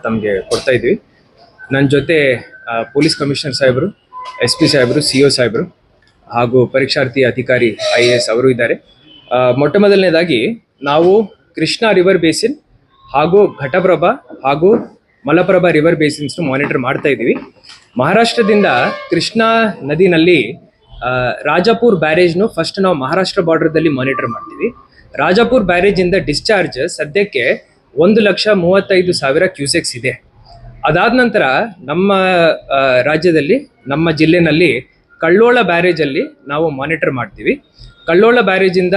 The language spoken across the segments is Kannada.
ತಮಗೆ ಕೊಡ್ತಾ ಇದ್ವಿ. ನನ್ನ ಜೊತೆ ಪೊಲೀಸ್ ಕಮಿಷನರ್ ಸಾಹೇಬರು, ಎಸ್ ಪಿ ಸಾಹೇಬರು, ಸಿ ಒ ಸಾಹೇಬರು ಹಾಗೂ ಪರೀಕ್ಷಾರ್ಥಿ ಅಧಿಕಾರಿ ಐ ಎ ಎಸ್ ಅವರು ಇದ್ದಾರೆ. ಮೊಟ್ಟ ಮೊದಲನೇದಾಗಿ ನಾವು ಕೃಷ್ಣಾ ರಿವರ್ ಬೇಸಿನ್ ಹಾಗೂ ಘಟಪ್ರಭಾ ಹಾಗೂ ಮಲಪ್ರಭಾ ರಿವರ್ ಬೇಸಿನ್ಸ್ ಮಾನಿಟರ್ ಮಾಡ್ತಾ ಇದ್ದೀವಿ. ಮಹಾರಾಷ್ಟ್ರದಿಂದ ಕೃಷ್ಣಾ ನದಿನಲ್ಲಿ ರಾಜಾಪುರ್ ಬ್ಯಾರೇಜ್ನು ಫಸ್ಟ್ ನಾವು ಮಹಾರಾಷ್ಟ್ರ ಬಾರ್ಡರ್ದಲ್ಲಿ ಮಾನಿಟರ್ ಮಾಡ್ತೀವಿ. ರಾಜಾಪುರ್ ಬ್ಯಾರೇಜಿಂದ ಡಿಸ್ಚಾರ್ಜ್ ಸದ್ಯಕ್ಕೆ ಒಂದು ಲಕ್ಷ ಮೂವತ್ತೈದು ಸಾವಿರ ಕ್ಯೂಸೆಕ್ಸ್ ಇದೆ. ಅದಾದ ನಂತರ ನಮ್ಮ ರಾಜ್ಯದಲ್ಲಿ, ನಮ್ಮ ಜಿಲ್ಲೆನಲ್ಲಿ ಕಳ್ಳೋಳ ಬ್ಯಾರೇಜಲ್ಲಿ ನಾವು ಮಾನಿಟರ್ ಮಾಡ್ತೀವಿ. ಕಳ್ಳೋಳ ಬ್ಯಾರೇಜಿಂದ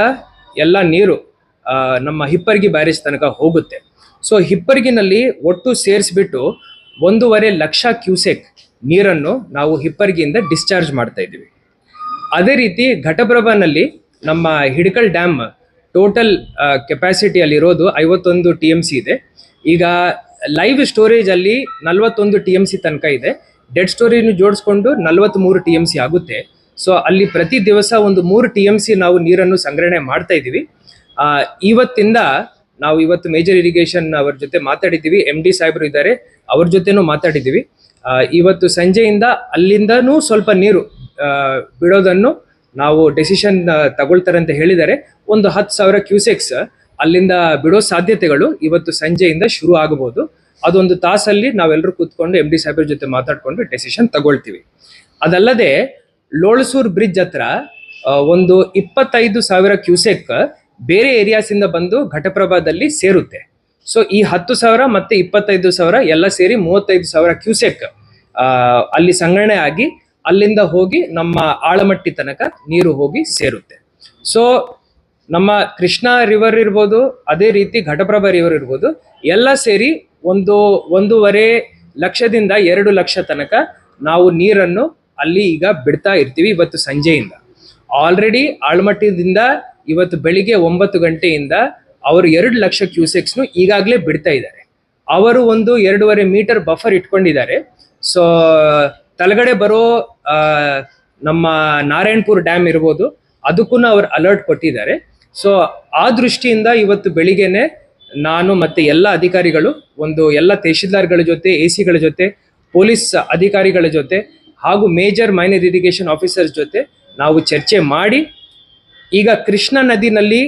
ಎಲ್ಲ ನೀರು ನಮ್ಮ ಹಿಪ್ಪರ್ಗಿ ಬ್ಯಾರೇಜ್ ತನಕ ಹೋಗುತ್ತೆ. ಸೊ, ಹಿಪ್ಪರ್ಗಿನಲ್ಲಿ ಒಟ್ಟು ಸೇರಿಸ್ಬಿಟ್ಟು ಒಂದೂವರೆ ಲಕ್ಷ ಕ್ಯೂಸೆಕ್ ನೀರನ್ನು ನಾವು ಹಿಪ್ಪರ್ಗಿಯಿಂದ ಡಿಸ್ಚಾರ್ಜ್ ಮಾಡ್ತಾ ಇದ್ದೀವಿ. ಅದೇ ರೀತಿ ಘಟಪ್ರಭಾನಲ್ಲಿ ನಮ್ಮ ಹಿಡಕಲ್ ಡ್ಯಾಮ್ ಟೋಟಲ್ ಕೆಪಾಸಿಟಿಯಲ್ಲಿರೋದು ಐವತ್ತೊಂದು ಟಿ ಎಂ ಸಿ ಇದೆ. ಈಗ ಲೈವ್ ಸ್ಟೋರೇಜ್ ಅಲ್ಲಿ ನಲವತ್ತೊಂದು ಟಿ ಎಂ ಸಿ ತನಕ ಇದೆ. ಡೆಡ್ ಸ್ಟೋರೇಜ್ನು ಜೋಡಿಸ್ಕೊಂಡು ನಲವತ್ತ್ಮೂರು ಟಿ ಎಂ ಸಿ ಆಗುತ್ತೆ. ಸೊ ಅಲ್ಲಿ ಪ್ರತಿ ದಿವಸ ಒಂದು ಮೂರು ಟಿ ಎಂ ಸಿ ನಾವು ನೀರನ್ನು ಸಂಗ್ರಹಣೆ ಮಾಡ್ತಾ ಇದ್ದೀವಿ. ಇವತ್ತಿಂದ ನಾವು ಇವತ್ತು ಮೇಜರ್ ಇರಿಗೇಷನ್ ಅವ್ರ ಜೊತೆ ಮಾತಾಡಿದ್ದೀವಿ. ಎಂ ಡಿ ಸಾಹೇಬರು ಇದ್ದಾರೆ. ಅವ್ರ ಜೊತೆನೂ ಮಾತಾಡಿದ್ದೀವಿ. ಇವತ್ತು ಸಂಜೆಯಿಂದ ಅಲ್ಲಿಂದನೂ ಸ್ವಲ್ಪ ನೀರು ಬಿಡೋದನ್ನು ನಾವು ಡೆಸಿಷನ್ ತಗೊಳ್ತಾರೆ ಅಂತ ಹೇಳಿದರೆ ಒಂದು ಹತ್ತು ಸಾವಿರ ಕ್ಯೂಸೆಕ್ಸ್ ಅಲ್ಲಿಂದ ಬಿಡೋ ಸಾಧ್ಯತೆಗಳು ಇವತ್ತು ಸಂಜೆಯಿಂದ ಶುರು ಆಗಬಹುದು. ಅದೊಂದು ತಾಸಲ್ಲಿ ನಾವೆಲ್ಲರೂ ಕೂತ್ಕೊಂಡು ಎಂ ಡಿ ಸಾಹೇಬ್ರ ಜೊತೆ ಮಾತಾಡ್ಕೊಂಡು ಡೆಸಿಷನ್ ತಗೊಳ್ತೀವಿ. ಅದಲ್ಲದೆ ಲೋಳಸೂರ್ ಬ್ರಿಡ್ಜ್ ಹತ್ರ ಒಂದು ಇಪ್ಪತ್ತೈದು ಸಾವಿರ ಕ್ಯೂಸೆಕ್ ಬೇರೆ ಏರಿಯಾಸ್ ಇಂದ ಬಂದು ಘಟಪ್ರಭಾದಲ್ಲಿ ಸೇರುತ್ತೆ. ಸೊ ಈ ಹತ್ತು ಸಾವಿರ ಮತ್ತೆ ಇಪ್ಪತ್ತೈದು ಸಾವಿರ ಎಲ್ಲ ಸೇರಿ ಮೂವತ್ತೈದು ಸಾವಿರ ಕ್ಯೂಸೆಕ್ ಅಲ್ಲಿ ಸಂಗ್ರಹಣೆ ಆಗಿ ಅಲ್ಲಿಂದ ಹೋಗಿ ನಮ್ಮ ಆಳಮಟ್ಟಿ ತನಕ ನೀರು ಹೋಗಿ ಸೇರುತ್ತೆ. ಸೊ ನಮ್ಮ ಕೃಷ್ಣಾ ರಿವರ್ ಇರ್ಬೋದು, ಅದೇ ರೀತಿ ಘಟಪ್ರಭಾ ರಿವರ್ ಇರ್ಬೋದು, ಎಲ್ಲ ಸೇರಿ ಒಂದು ಒಂದೂವರೆ ಲಕ್ಷದಿಂದ ಎರಡು ಲಕ್ಷ ತನಕ ನಾವು ನೀರನ್ನು ಅಲ್ಲಿ ಈಗ ಬಿಡ್ತಾ ಇರ್ತೀವಿ ಇವತ್ತು ಸಂಜೆಯಿಂದ. ಆಲ್ರೆಡಿ ಆಳ್ಮಟ್ಟಿದಿಂದ ಇವತ್ತು ಬೆಳಿಗ್ಗೆ ಒಂಬತ್ತು ಗಂಟೆಯಿಂದ ಅವರು ಎರಡು ಲಕ್ಷ ಕ್ಯೂಸೆಕ್ಸ್ನು ಈಗಾಗಲೇ ಬಿಡ್ತಾ ಇದ್ದಾರೆ. ಅವರು ಒಂದು ಎರಡೂವರೆ ಮೀಟರ್ ಬಫರ್ ಇಟ್ಕೊಂಡಿದ್ದಾರೆ. ಸೊ ತಳಗಡೆ ಬರೋ ನಮ್ಮ ನಾರಾಯಣಪುರ ಡ್ಯಾಮ್ ಇರ್ಬೋದು, ಅದಕ್ಕೂ ಅವರು ಅಲರ್ಟ್ ಕೊಟ್ಟಿದ್ದಾರೆ. ಸೊ ಆ ದೃಷ್ಟಿಯಿಂದ ಇವತ್ತು ಬೆಳಿಗ್ಗೆನೆ ನಾನು ಮತ್ತೆ ಎಲ್ಲ ಅಧಿಕಾರಿಗಳು, ಒಂದು ಎಲ್ಲ ತಹಶೀಲ್ದಾರ್ಗಳ ಜೊತೆ ಎ ಸಿಗಳ ಜೊತೆ, ಪೊಲೀಸ್ ಅಧಿಕಾರಿಗಳ ಜೊತೆ, ಹಾಗೂ ಮೇಜರ್ ಮೈನರ್ ಇರಿಗೇಷನ್ ಆಫೀಸರ್ಸ್ ಜೊತೆ ನಾವು ಚರ್ಚೆ ಮಾಡಿ, ಈಗ ಕೃಷ್ಣಾ ನದಿನಲ್ಲಿ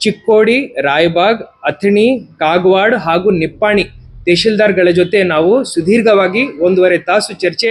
ಚಿಕ್ಕೋಡಿ, ರಾಯಬಾಗ್, ಅಥಣಿ, ಕಾಗವಾಡ್ ಹಾಗೂ ನಿಪ್ಪಾಣಿ ತಹಶೀಲ್ದಾರ್ಗಳ ಜೊತೆ ನಾವು ಸುದೀರ್ಘವಾಗಿ ಒಂದೂವರೆ ತಾಸು ಚರ್ಚೆ